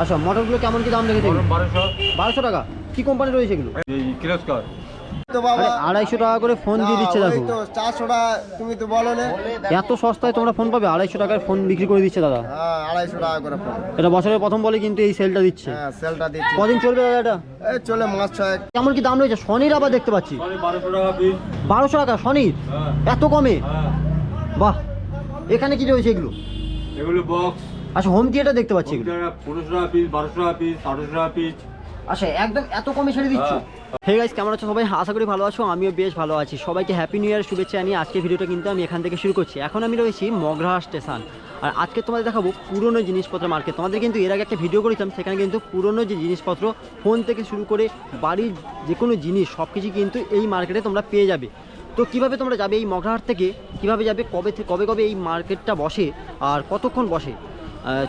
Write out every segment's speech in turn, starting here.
আচ্ছা মোটরগুলো কেমন কি দাম রেখেছে ধরুন বারোশো। বারোশো টাকা। কি কোম্পানি রয়েছে এগুলো? এই কিরস্কার। তো বাবা আড়াইশো টাকা করে ফোন দিয়ে দিচ্ছে দেখো। চারশো টাকা তুমি তো বলো না এত সস্তায় তোমরা ফোন পাবে? আড়াইশো টাকার ফোন বিক্রি করে দিচ্ছে দাদা। হ্যাঁ আড়াইশো টাকা করে ফোন এটা বছরের প্রথম বলে কিন্তু এই সেলটা দিচ্ছে। হ্যাঁ সেলটা দিচ্ছি। কদিন চলবে দাদা এটা? এই চলে মাস ছয়েক। কেমন কি দাম রয়েছে? সনির আবার দেখতে পাচ্ছি। বারোশো টাকা সনির হ্যাঁ। এত কমে? বাহ। এখানে কি রয়েছে এগুলো? এগুলো বক্স আচ্ছা হোম থিয়েটার দেখতে পাচ্ছি এগুলো। পনেরোশো টাকা পিস বারোশো টাকা পিস আঠারোশো টাকা পিস আচ্ছা একদম এত কমে ছেড়ে দিচ্ছ? হ্যাঁ। হে গাইস কেমন আছো সবাই? আশা করি ভালো আছো আমিও বেশ ভালো আছি। সবাইকে হ্যাপি নিউ ইয়ার শুভেচ্ছা জানিয়ে আজকে ভিডিওটা কিন্তু আমি এখান থেকে শুরু করছি। এখন আমি রয়েছি মগরাহা স্টেশন আর আজকে তোমাদের দেখাবো পুরনো জিনিসপত্র মার্কেট তোমাদের কিন্তু এর আগে একটা ভিডিও করেছিলাম সেখানে কিন্তু পুরনো যে জিনিসপত্র ফোন থেকে শুরু করে বাড়ির যে কোনো জিনিস সব কিছু কিন্তু এই মার্কেটে তোমরা পেয়ে যাবে। তো কীভাবে তোমরা যাবে এই মগরাহাট থেকে? কীভাবে যাবে? কবে থেকে কবে কবে এই মার্কেটটা বসে? আর কতক্ষণ বসে?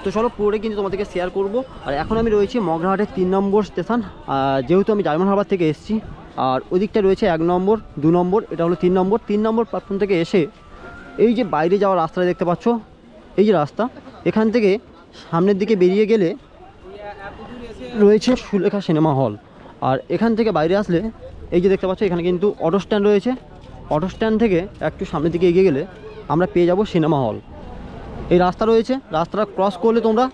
তো চলো পুরোটা কিন্তু তোমাদেরকে শেয়ার করব। আর এখন আমি রয়েছি মগরাহাটের তিন নম্বর স্টেশন। যেহেতু আমি ডায়মন্ড হারবার থেকে এসেছি, আর ওদিকটা রয়েছে এক নম্বর, দু নম্বর, এটা হলো তিন নম্বর। তিন নম্বর প্ল্যাটফর্ম থেকে এসে এই যে বাইরে যাওয়ার রাস্তাটা দেখতে পাচ্ছ, এই যে রাস্তা, এখান থেকে সামনের দিকে বেরিয়ে গেলে রয়েছে সুলেখা সিনেমা হল। আর এখান থেকে বাইরে আসলে এই যে দেখতে পাচ্ছ, এখানে কিন্তু অটো স্ট্যান্ড রয়েছে। অটো স্ট্যান্ড থেকে একটু সামনের দিকে এগিয়ে গেলে আমরা পেয়ে যাব সিনেমা হল। এই রাস্তা রয়েছে, রাস্তাটা ক্রস করলে তোমরা,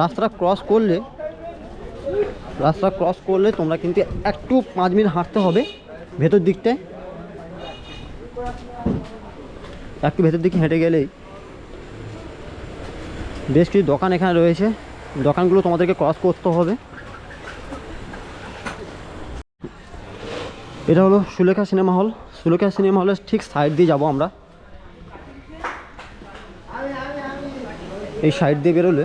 রাস্তাটা ক্রস করলে, রাস্তা ক্রস করলে তোমরা কিন্তু একটু পাঁচ মিনিট হাঁটতে হবে ভেতর দিকটায়। একটু ভেতর দিকে হেঁটে গেলেই বেশ কিছু দোকান এখানে রয়েছে, দোকানগুলো তোমাদেরকে ক্রস করতে হবে। এটা হলো Sulekha cinema hall, Sulekha cinema হলের ঠিক সাইড দিয়ে যাব আমরা। এই সাইড দিয়ে বেরোলে?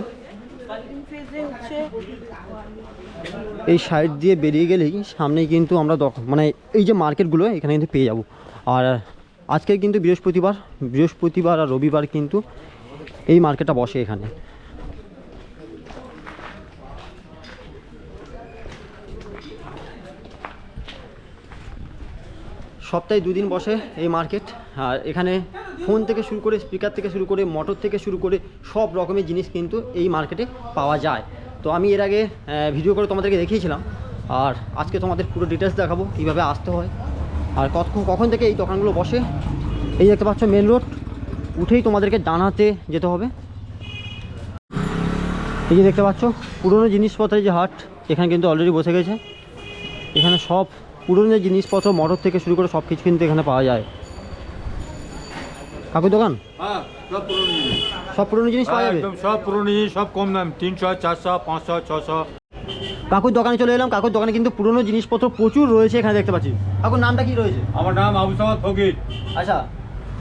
এই সাইড দিয়ে বেরিয়ে গেলেই সামনেই কিন্তু আমরা মানে এই যে মার্কেটগুলো, এখানে কিন্তু পেয়ে যাব। আর আজকে কিন্তু বৃহস্পতিবার বৃহস্পতিবার আর রবিবার কিন্তু এই মার্কেটটা বসে এখানে। সপ্তাহে দুদিন বসে এই মার্কেট, আর এখানে ফোন থেকে শুরু করে স্পিকার থেকে শুরু করে মোটর থেকে শুরু করে সব রকমের জিনিস কিন্তু এই মার্কেটে পাওয়া যায়। তো আমি এর আগে ভিডিও করে তোমাদেরকে দেখিয়েছিলাম। আর আজকে তোমাদের পুরো ডিটেলস দেখাবো, কীভাবে আসতে হয়। আর কখন কখন থেকে এই দোকানগুলো বসে? এই দেখতে পাচ্ছ মেন রোড উঠেই তোমাদেরকে ডানাতে যেতে হবে। এই যে দেখতে পাচ্ছ, পুরনো জিনিসপত্রের যে হাট, এখানে কিন্তু অলরেডি বসে গেছে। এখানে সব পুরনো জিনিসপত্র মোটর থেকে শুরু করে সব কিছু কিন্তু এখানে পাওয়া যায়। কাকুর দোকান? হ্যাঁ সব পুরনো জিনিস। সব পাওয়া যাবে? একদম সব পুরনো জিনিস সব কম দাম তিনশো চারশো পাঁচশো ছশো। কাকুর দোকানে চলে এলাম কাকুর দোকানে কিন্তু পুরনো জিনিসপত্র প্রচুর রয়েছে এখানে দেখতে পাচ্ছি। কাকুর নামটা কি রয়েছে? আমার নাম আবু সামাদ ফকির। আচ্ছা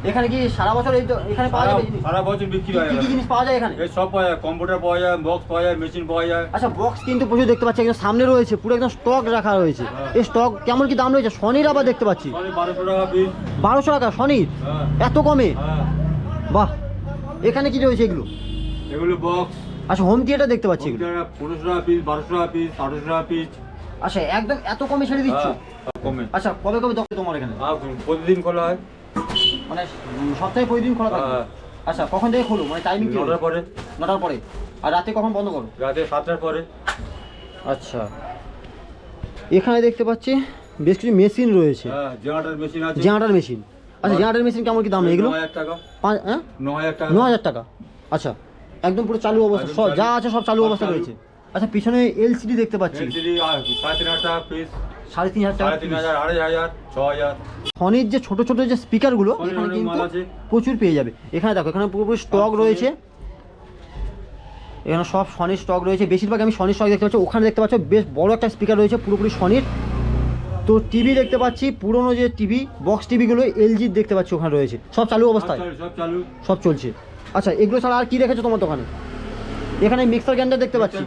এখানে কি সারা বছর এই তো- এখানে পাওয়া যাবে সারা বছর বিক্রি হয় কি জিনিস পাওয়া যায় এখানে? এই সব পাওয়া যায় কম্পিউটার পাওয়া যায় বক্স পাওয়া যায় মেশিন পাওয়া যায়। আচ্ছা বক্স কিন্তু প্রচুর দেখতে পাচ্ছি একদম সামনে রয়েছে পুরো একদম স্টক রাখা রয়েছে। হ্যাঁ। এই স্টক কেমন কি দাম রয়েছে? সনির আবার দেখতে পাচ্ছি। বারোশো টাকা পিস বারোশো টাকা সনির? হ্যাঁ। এত কমে? হ্যাঁ। বাহ। এখানে কি রয়েছে এগুলো? এগুলো বক্স। আচ্ছা হোম থিয়েটার দেখতে পাচ্ছি এগুলো। পনেরোশো টাকা পিস বারোশো টাকা পিস আঠারোশো টাকা পিস আচ্ছা একদম এত কমে ছেড়ে দিচ্ছ? কমে। আচ্ছা কবে কবে দোকান তোমার এখানে? প্রতিদিন খোলা হয়। মানে সপ্তাহে প্রতিদিন খোলা থাকে? হ্যাঁ। আচ্ছা কখন থেকে খোলো? মানে টাইমিং কি নটার পরে। নটার পরে? আর রাতে কখন বন্ধ করো? রাতে সাতটার পরে। আচ্ছা। এখানে দেখতে পাচ্ছি বেশ কিছু মেশিন রয়েছে। হ্যাঁ জেনারেটর মেশিন আছে। জেনারেটার মেশিন আচ্ছা জেনারেটার মেশিন কেমন কি দাম এগুলো? ন হাজার টাকা। পাঁচ হ্যাঁ? ন হাজার টাকা। ন টাকা। আচ্ছা একদম পুরো চালু অবস্থা। যা আছে সব চালু অবস্থা রয়েছে। আচ্ছা পিছনে এলসিডি দেখতে পাচ্ছি। এলসিডি সাড়ে তিন হাজার টাকা পিস সাড়ে তিন হাজার টাকা সাড়ে তিন হাজার আড়াই হাজার ছ হাজার। ফোনের যে ছোট ছোট যে স্পিকারগুলো এখানে কিন্তু প্রচুর পেয়ে যাবে। এখানে দেখো এখানে পুরোপুরি স্টক রয়েছে। এখানে সব সনির স্টক রয়েছে। বেশিরভাগ আমি সনির স্টক দেখতে পাচ্ছি। ওখানে দেখতে পাচ্ছ বেশ বড় একটা স্পিকার রয়েছে পুরোপুরি সনির তো টিভি দেখতে পাচ্ছি পুরোনো যে টিভি বক্স টিভিগুলো এলজির দেখতে পাচ্ছি ওখানে রয়েছে। সব চালু অবস্থায়? সব চালু। সব চলছে। আচ্ছা এগুলো ছাড়া আর কি রেখেছো তোমার দোকানে? এখানে মিক্সার গ্রাইন্ডার দেখতে পাচ্ছি।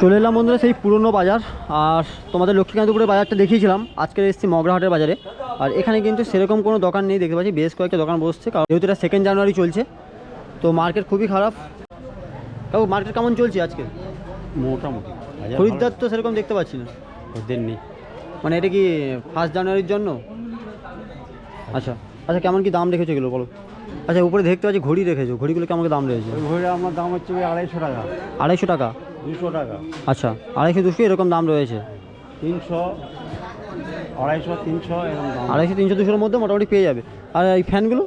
চলে এলাম বন্ধুরা সেই পুরনো বাজার। আর তোমাদের লক্ষ্মীকান্তপুরের বাজারটা দেখিয়েছিলাম। আজকে এসেছি মগরাহাটের বাজারে। আর এখানে কিন্তু সেরকম কোনো দোকান নেই দেখতে পাচ্ছি বেশ কয়েকটা দোকান বসছে। কারণ যেহেতু এটা সেকেন্ড জানুয়ারি চলছে তো মার্কেট খুবই খারাপ। কাকু মার্কেট কেমন চলছে আজকে? মোটামুটি। খরিদ্দার তো সেরকম দেখতে পাচ্ছি না। ওদের নেই। মানে এটা কি ফার্স্ট জানুয়ারির জন্য? আচ্ছা আচ্ছা কেমন কি দাম রেখেছে এগুলো বলো। আচ্ছা উপরে দেখতে পাচ্ছি ঘড়ি রেখেছো। ঘড়িগুলো কেমন দাম রয়েছে? ঘড়িটা আমার দাম হচ্ছে ওই আড়াইশো টাকা। আড়াইশো টাকা? দুশো টাকা। আচ্ছা আড়াইশো দুশো এরকম দাম রয়েছে? তিনশো আড়াইশো তিনশো এরকম দাম। আড়াইশো তিনশো দুশোর মধ্যে মোটামুটি পেয়ে যাবে। আর এই ফ্যানগুলো?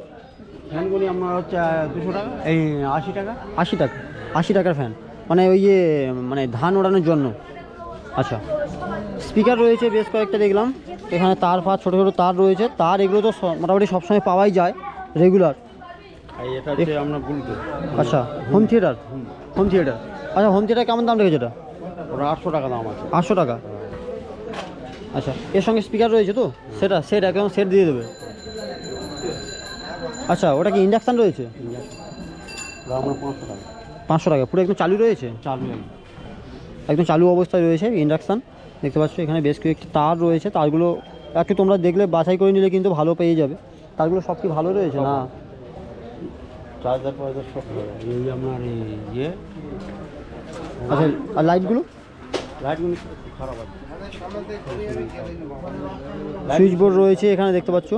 ফ্যানগুলি আমার হচ্ছে দুশো টাকা। এই আশি টাকা। আশি টাকা। আশি টাকার ফ্যান। মানে ওই ইয়ে মানে ধান ওড়ানোর জন্য। আচ্ছা স্পিকার রয়েছে বেশ কয়েকটা দেখলাম। এখানে তার ফার ছোটো ছোটো তার রয়েছে। তার এগুলো তো মোটামুটি সবসময় পাওয়াই যায় রেগুলার। এটা হচ্ছে আচ্ছা হোম থিয়েটার হোম। থিয়েটার আচ্ছা হোম থিয়েটার কেমন দাম রেখেছে এটা? ওটা আটশো টাকা দাম আছে। আটশো টাকা? আচ্ছা এর সঙ্গে স্পিকার রয়েছে তো? সেটা সেট একদম সেট দিয়ে দেবে। আচ্ছা ওটা কি ইন্ডাকশান রয়েছে? পাঁচশো টাকা। পাঁচশো টাকা। পুরো একদম চালু রয়েছে? চালু একদম। চালু অবস্থায় রয়েছে ইন্ডাকশান দেখতে পাচ্ছ এখানে বেশ কয়েকটি তার রয়েছে। তারগুলো একটু তোমরা দেখলে বাছাই করে নিলে কিন্তু ভালো পেয়ে যাবে। তারগুলো সব কি ভালো রয়েছে না? চার্জার ফার্জার সব রয়েছে। এই আপনার ইয়ে আচ্ছা আর লাইটগুলো লাইটগুলি খারাপ আছে। সুইচ বোর্ড রয়েছে এখানে দেখতে পাচ্ছ।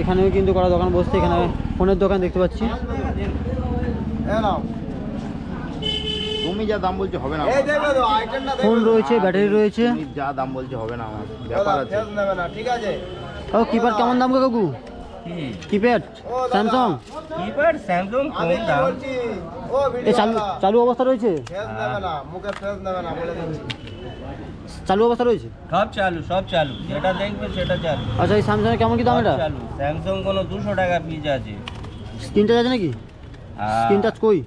এখানেও কিন্তু করা দোকান বসছে এখানে ফোনের দোকান দেখতে পাচ্ছি। তুমি যা দাম বলছো হবে না ফোন রয়েছে ব্যাটারি রয়েছে। যা দাম বলছো হবে না আমার। ব্যাপার আছে। ফেস নেবে না ঠিক আছে। ও কিপ্যাড কেমন দাম কাকু? কিপ্যাড স্যামসাং কিপ্যাড স্যামসাং কম দাম। এ চালু চালু অবস্থা রয়েছে? না মুখে না বলে চালু অবস্থা রয়েছে? সব চালু সব চালু। যেটা দেখবে সেটা চালু। আচ্ছা এই স্যামসাংয়ের কেমন কি দাম এটা? চালু। স্যামসাং কোনো দুশো টাকা পিস আছে। স্ক্রিন টাচ আছে নাকি? স্ক্রিন টাচ কই?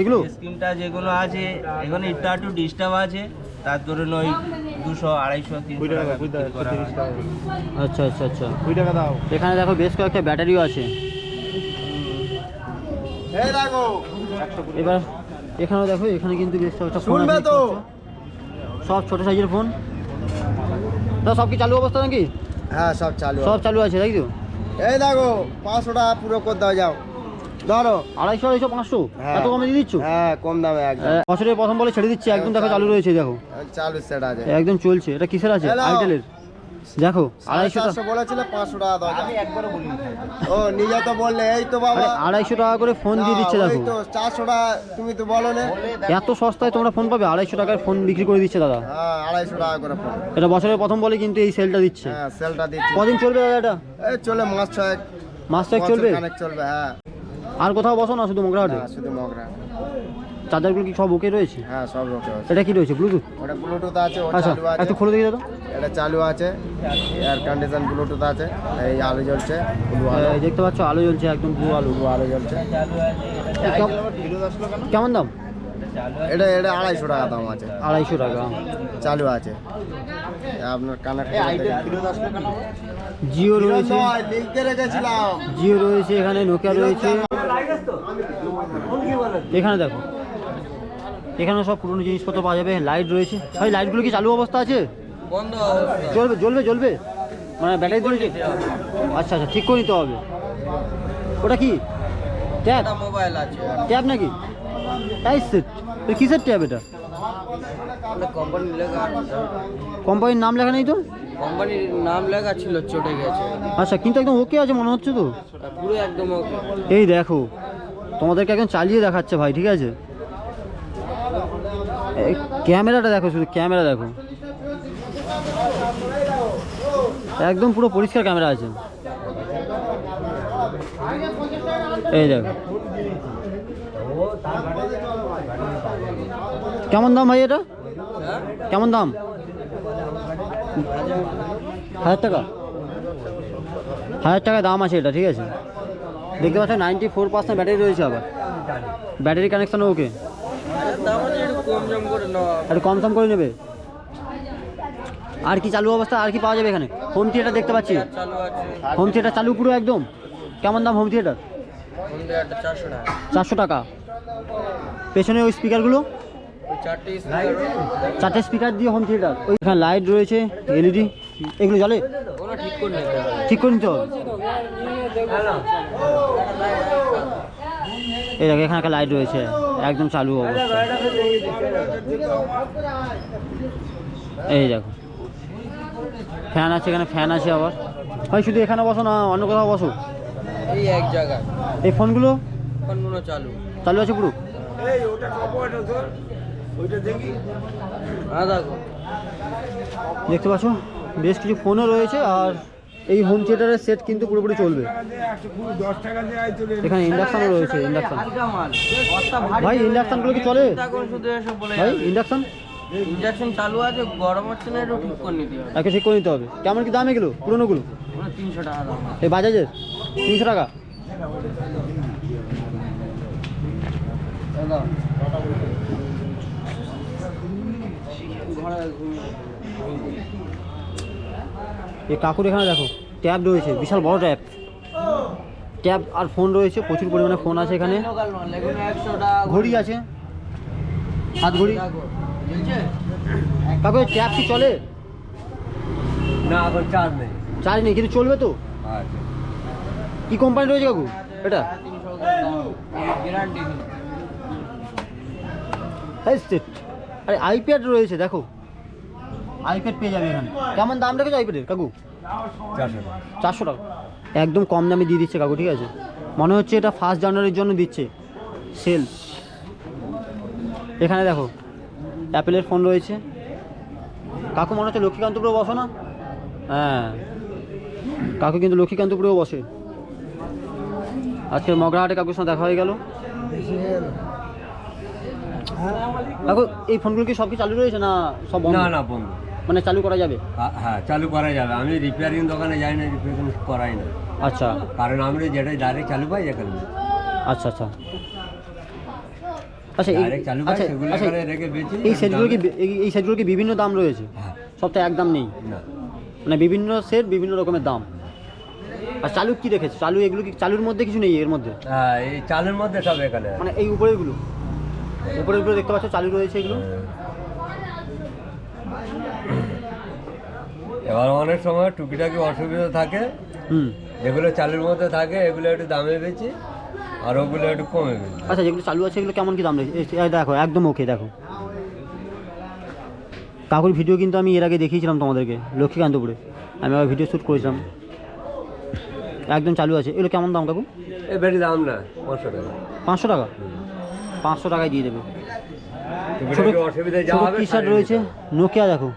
এগুলো? স্ক্রিনটা যেগুলো আছে এখানে একটু একটু ডিস্টার্ব আছে তার ধরুন ওই দুশো আড়াইশো তিনশো টাকা আচ্ছা আচ্ছা আচ্ছা। কুড়ি টাকা দাও। এখানে দেখো বেশ কয়েকটা ব্যাটারিও আছে। এই দেখো। এবার এখানেও দেখো এখানে কিন্তু বেশ কয়েকটা ফোন শুনবে তো? সব ছোট সাইজের ফোন। তা সব কি চালু অবস্থা নাকি? হ্যাঁ সব চালু। সব চালু আছে তাই তো? এই দেখো পাঁচশো টাকা পুরো করে দাও যাও। ধরো। আড়াইশো আড়াইশো পাঁচশো? হ্যাঁ। এত কমে দিয়ে দিচ্ছ? হ্যাঁ কম দামে একদম। বছরের প্রথম বলে ছেড়ে দিচ্ছি একদম দেখো চালু রয়েছে দেখো। চালু সেট আছে। একদম চলছে। এটা কিসের আছে? আইটেলের। দেখো আড়াইশো টাকা বলেছিল পাঁচশো টাকা দাও। আমি একবারও বলি ও নিজে তো বললে এই তো বাবা। আড়াইশো টাকা করে ফোন দিয়ে দিচ্ছে দেখো। তো চারশো টাকা তুমি তো বলো না। এত সস্তায় তোমরা ফোন পাবে? আড়াইশো টাকার ফোন বিক্রি করে দিচ্ছে দাদা। হ্যাঁ আড়াইশো টাকা করে ফোন এটা বছরের প্রথম বলে কিন্তু এই সেলটা দিচ্ছে। হ্যাঁ সেলটা দিচ্ছি। কদিন চলবে দাদা এটা? এই চলে মাস ছয়েক। মাস ছয়েক চলবে? কানেক্ট চলবে হ্যাঁ। আর কোথাও বসো না শুধু মোগরাহাটে শুধু মগরা। চার্জারগুলো কি সব ওকে রয়েছে? হ্যাঁ সব রকম আছে এটা কি রয়েছে ব্লুটুথ ওটা ব্লুটুথ আছে ও আচ্ছা চালু আছে। একটু খুলে দেখি দাদা এটা চালু আছে। এয়ার কন্ডিশন ব্লুটুথ আছে। এই আলো জ্বলছে ব্লু আলো। এই দেখতে পাচ্ছ আলো জ্বলছে একদম ব্লু আলো। ব্লু আলো জ্বলছে। চালু আছে এটা কেমন দাম? এটা এটা আড়াইশো টাকা দাম আছে। আড়াইশো টাকা। চালু আছে। আপনার কানেক্ট জিও রয়েছে। জিও রয়েছে এখানে নোকিয়া রয়েছে। এখানে দেখো। এখানে সব পুরনো জিনিসপত্র পাওয়া যাবে। লাইট রয়েছে। ভাই লাইটগুলো কি চালু অবস্থা আছে? বন্ধ জ্বলবে জ্বলবে জ্বলবে? মানে ব্যাটারি জ্বলছে আচ্ছা আচ্ছা ঠিক করে নিতে হবে। ওটা কি? ট্যাব? মোবাইল আছে। ট্যাব নাকি? তাই সেট কিসের ট্যাব এটা? কোম্পানির নাম লেখা নেই তো? কোম্পানির নাম লেখা ছিল চটে গেছে। আচ্ছা কিন্তু একদম ওকে আছে মনে হচ্ছে তো? পুরো একদম ওকে এই দেখো তোমাদেরকে একদম চালিয়ে দেখাচ্ছে ভাই ঠিক আছে? ক্যামেরাটা দেখো শুধু ক্যামেরা দেখো। একদম পুরো পরিষ্কার ক্যামেরা আছে। এই দেখো। কেমন দাম ভাই এটা? কেমন দাম? হাজার টাকা। হাজার টাকা দাম আছে এটা ঠিক আছে। দেখতে পাচ্ছ নাইনটি ফোর পার্সেন্ট ব্যাটারি রয়েছে আবার। ব্যাটারি কানেকশান ওকে একটু কম সম করে নেবে। আর কি চালু অবস্থা আর কি পাওয়া যাবে এখানে? হোম থিয়েটার দেখতে পাচ্ছি। হোম থিয়েটার চালু পুরো একদম। কেমন দাম হোম থিয়েটার চারশো টাকা। পেছনে ওই স্পিকারগুলো চারটে স্পিকার দিয়ে হোম থিয়েটার ওইখানে লাইট রয়েছে এলইডি এগুলো জলে ঠিক করে নিতে হবে। ঠিক করে নিতে হবে? এই দেখো এখানে একটা লাইট রয়েছে একদম চালু অবস্থা। এই দেখো। ফ্যান আছে এখানে ফ্যান আছে আবার। হয় শুধু এখানে বসো না অন্য কোথাও বসো। এই এক জায়গায়। এই ফোনগুলো ফোনগুলো চালু। চালু আছে পুরো? দেখতে পাচ্ছ? বেশ কিছু ফোনও রয়েছে আর এই হোম থিয়েটারের সেট কিন্তু পুরোপুরি চলবে। এখানে ইন্ডাকশানও রয়েছে ইন্ডাকশান ভাই ইন্ডাকশানগুলো কি চলে? ভাই ইন্ডাকশান ইঞ্জেকশন চালু আছে গরম হচ্ছে না একটু ঠিক করে নিতে হবে। একে ঠিক করে নিতে হবে। কেমন কি দাম এগুলো পুরোনোগুলো? তিনশো টাকা দাম এই বাজাজের তিনশো টাকা? এই কাকুর এখানে দেখো ট্যাব রয়েছে বিশাল বড় ট্যাব। ট্যাব আর ফোন রয়েছে প্রচুর পরিমাণে ফোন আছে এখানে। ঘড়ি আছে হাত ঘড়ি। কাকু ট্যাব কি চলে? না এখন চার্জ নেই। চার্জ নেই কিন্তু চলবে তো? আচ্ছা কি কোম্পানি রয়েছে কাকু? এটা? আরে আইপ্যাড রয়েছে দেখো। আইপ্যাড পেয়ে যাবে এখানে। কেমন দাম রেখেছো আইপ্যাডের কাকু? চারশো টাকা। চারশো টাকা। একদম কম দামে দিয়ে দিচ্ছে কাকু ঠিক আছে? মনে হচ্ছে এটা ফার্স্ট জানুয়ারির জন্য দিচ্ছে। সেল এখানে দেখো অ্যাপেলের ফোন রয়েছে। কাকু মনে হচ্ছে লক্ষ্মীকান্তপুরেও বসো না? হ্যাঁ। কাকু কিন্তু লক্ষ্মীকান্তপুরেও বসে। আজকে মগরাহাটে কাকুর সঙ্গে দেখা হয়ে গেল। কাকু এই ফোনগুলো কি সব কি চালু রয়েছে না সব না না বন্ধ। মানে চালু করা যাবে? হ্যাঁ, হ্যাঁ চালু করা যাবে। আমি রিপেয়ারিং দোকানে যাই না রিপেয়ারিং করাই না। আচ্ছা। কারণ আমি যেটা ডাইরেক্ট চালু পাই এখানে আচ্ছা আচ্ছা। আচ্ছা এই আচ্ছা আচ্ছা এই সেটগুলো কি এই- এই সেটগুলো কি বিভিন্ন দাম রয়েছে? হ্যাঁ। এক দাম নেই? মানে বিভিন্ন সেট বিভিন্ন রকমের দাম? আর চালু কি রেখেছে? চালু এগুলো কি চালুর মধ্যে কিছু নেই এর মধ্যে? হ্যাঁ এই চালের মধ্যে সব এখানে মানে এই উপরেরগুলো দেখতে পাচ্ছ চালু রয়েছে এগুলো? এবার অনেক সময় টুকিটাকি অসুবিধা থাকে। হুম। যেগুলো চালের মধ্যে থাকে এগুলো একটু দামে বেচি আর ওগুলো একটু কমে বেচি। আচ্ছা যেগুলো চালু আছে এগুলো কেমন কি দাম রয়েছে দেখো একদম ওকে দেখো। কাকুর ভিডিও কিন্তু আমি এর আগে দেখিয়েছিলাম তোমাদেরকে লক্ষ্মীকান্তপুরে। আমি আবার ভিডিও শ্যুট করেছিলাম। একদম চালু আছে। এগুলো কেমন দাম কাকু? এ বেশি দাম না পাঁচশো টাকা। পাঁচশো টাকা? পাঁচশো টাকায় দিয়ে দেবে। ছোটো ছোটো টি শার্ট রয়েছে নোকিয়া দেখো।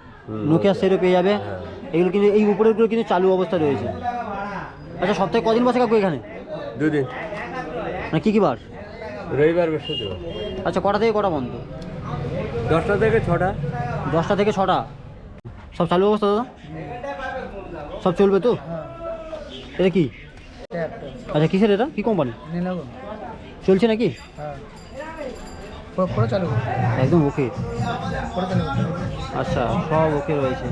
নোকিয়া সেটও পেয়ে যাবে। হ্যাঁ। এগুলো কিন্তু এই উপরেরগুলো কিন্তু চালু অবস্থা রয়েছে। আচ্ছা সপ্তাহে কদিন বসে কাকু এখানে। দুদিন। মানে কী কী বার? রবিবার বৃহস্পতিবার। আচ্ছা কটা থেকে কটা বন্ধ? দশটা থেকে ছটা। দশটা থেকে ছটা? সব চালু অবস্থা দাদা? সব চলবে তো? এটা কি? আচ্ছা কিসের এটা? কি কোম্পানি? চলছে নাকি? হ্যাঁ। পুরো চালু একদম ওকে পুরো চালু আচ্ছা সব ওকে রয়েছে।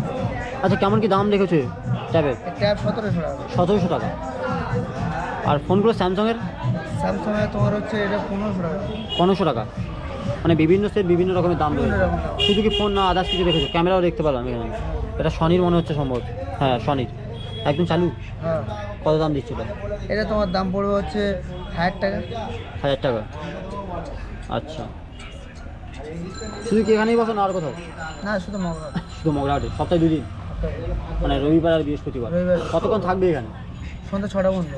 আচ্ছা কেমন কি দাম রেখেছে ট্যাবের ট্যাব সতেরোশো টাকা। সতেরোশো টাকা। আর ফোনগুলো স্যামসাংয়ের? স্যামসাংয়ে তোমার হচ্ছে এটা পনেরোশো টাকা। পনেরোশো টাকা। মানে বিভিন্ন সেট বিভিন্ন রকমের দাম রয়েছে। শুধু কি ফোন না আদার্স কিছু রেখেছো ক্যামেরাও দেখতে পেলাম এখানে। এটা সনির মনে হচ্ছে সম্ভবত। হ্যাঁ সনির। একদম চালু? হ্যাঁ। কত দাম দিচ্ছিল এটা তোমার দাম পড়বে হচ্ছে হাজার টাকা। হাজার টাকা। আচ্ছা। শুধু কি এখানেই বসো না আর কোথাও? না শুধু মগরা শুধু মগরাহাটে সপ্তাহে দুই দিন? মানে রবিবার আর বৃহস্পতিবার। কতক্ষণ থাকবে এখানে? সন্ধ্যা ছটা বন্ধ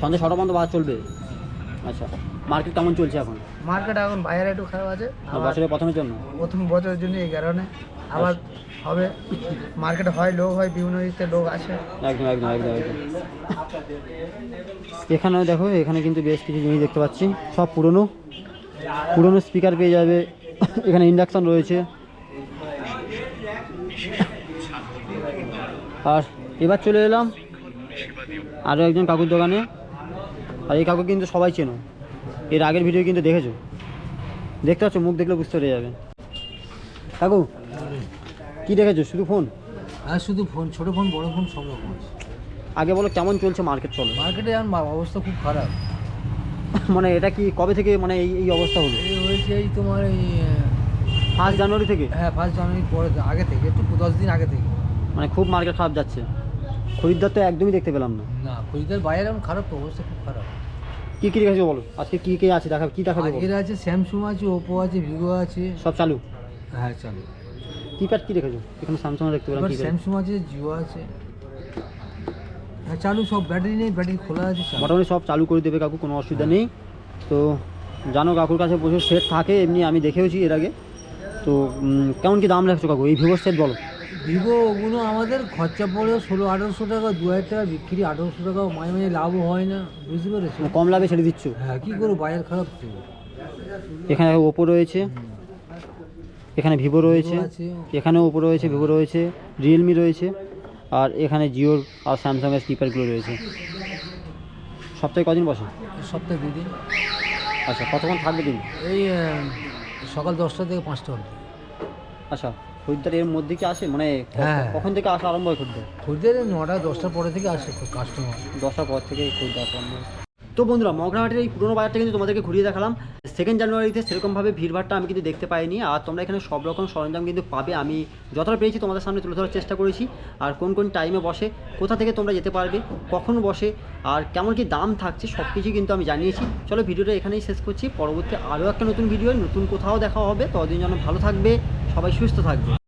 সন্ধ্যে ছটা পর্যন্ত বাস চলবে? আচ্ছা মার্কেট কেমন চলছে এখন? মার্কেট এখন বাইরে একটু খারাপ আছে। বছরের প্রথমের জন্য? প্রথম বছরের জন্য এই কারণে। আবার হবে। মার্কেটে হয় লোক হয় বিভিন্ন দিক থেকে লোক আসে। একদম একদম একদম একদম। এখানেও দেখো এখানে কিন্তু বেশ কিছু জিনিস দেখতে পাচ্ছি। সব পুরনো। পুরনো স্পিকার পেয়ে যাবে। এখানে ইন্ডাকশন রয়েছে। আর এবার চলে এলাম আরও একজন কাকুর দোকানে। আর এই কাকু কিন্তু সবাই চেনো। এর আগের ভিডিও কিন্তু দেখেছ? দেখতে পাচ্ছ? মুখ দেখলে বুঝতে পেরে যাবে। কাকু কী দেখেছ? শুধু ফোন আর শুধু ফোন ছোট ফোন বড় ফোন সব রকম আগে বলো কেমন চলছে মার্কেট চলো। মার্কেটে এখন অবস্থা খুব খারাপ। মানে এটা কি কবে থেকে মানে এই এই অবস্থা হলো? এই তোমার এই ফার্স্ট জানুয়ারি থেকে? হ্যাঁ ফার্স্ট জানুয়ারি পরে আগে থেকে একটু দশ দিন আগে থেকে। মানে খুব মার্কেট খারাপ যাচ্ছে। খরিদ্দার তো একদমই দেখতে পেলাম না। না খরিদার বাইরে এখন খারাপ তো, অবস্থা খুব খারাপ। কি কি রেখেছো বলো? আজকে কি কি আছে? দেখা কি বলো? আজকের আছে স্যামসুং আছে ওপো আছে ভিভো আছে। সব চালু? হ্যাঁ চালু। কিপ্যাড কী রেখেছো? এখানে স্যামসাং দেখতে পেলাম স্যামসুং আছে জিও আছে। হ্যাঁ চালু সব ব্যাটারি নেই ব্যাটারি খোলা আছে মোটামুটি সব চালু করে দেবে কাকু কোনো অসুবিধা নেই। তো জানো কাকুর কাছে প্রচুর সেট থাকে এমনি আমি দেখেওছি এর আগে। তো কেমন কি দাম রাখছো কাকু? এই ভিভোর সেট বলো। ভিভো ওগুলো আমাদের খরচা পড়ে ষোলো আঠারোশো টাকা দু হাজার টাকা বিক্রি আঠারোশো টাকা মাঝে মাঝে লাভও হয় না বুঝতে পেরেছ? কম লাভে ছেড়ে দিচ্ছ? হ্যাঁ কী করব বাজার খারাপ তো। এখানে ওপো রয়েছে এখানে ভিভো রয়েছে। এখানেও ওপো রয়েছে ভিভো রয়েছে রিয়েলমি রয়েছে আর এখানে জিওর আর স্যামসাংয়ের স্পিকারগুলো রয়েছে। সপ্তাহে কদিন বসে? সপ্তাহে দুদিন। আচ্ছা কতক্ষণ থাকবে তুমি এই সকাল দশটা থেকে পাঁচটা অবধি। আচ্ছা খরিদ্দার এর মধ্যে কি আসে? মানে হ্যাঁ। কখন থেকে আসা আরম্ভ হয় খরিদ্দার? খরিদ্দার নটা দশটার পরে থেকে আসে কাস্টমার দশটার পর থেকে খরিদ্দার আরম্ভ হয়। তো বন্ধুরা, মগরাহাটের এই পুরোনো বাজারটা কিন্তু তোমাদেরকে ঘুরিয়ে দেখালাম। সেকেন্ড জানুয়ারিতে সেরকমভাবে ভিড়ভাড়টা আমি কিন্তু দেখতে পাইনি। আর তোমরা এখানে সব রকম সরঞ্জাম কিন্তু পাবে। আমি যতটা পেরেছি তোমাদের সামনে তুলে ধরার চেষ্টা করেছি। আর কোন কোন টাইমে বসে, কোথা থেকে তোমরা যেতে পারবে, কখন বসে, আর কেমন কি দাম থাকছে সব কিছুই কিন্তু আমি জানিয়েছি। চলো ভিডিওটা এখানেই শেষ করছি। পরবর্তী আরও একটা নতুন ভিডিও নতুন কোথাও দেখা হবে। ততদিন যেন ভালো থাকবে, সবাই সুস্থ থাকবে।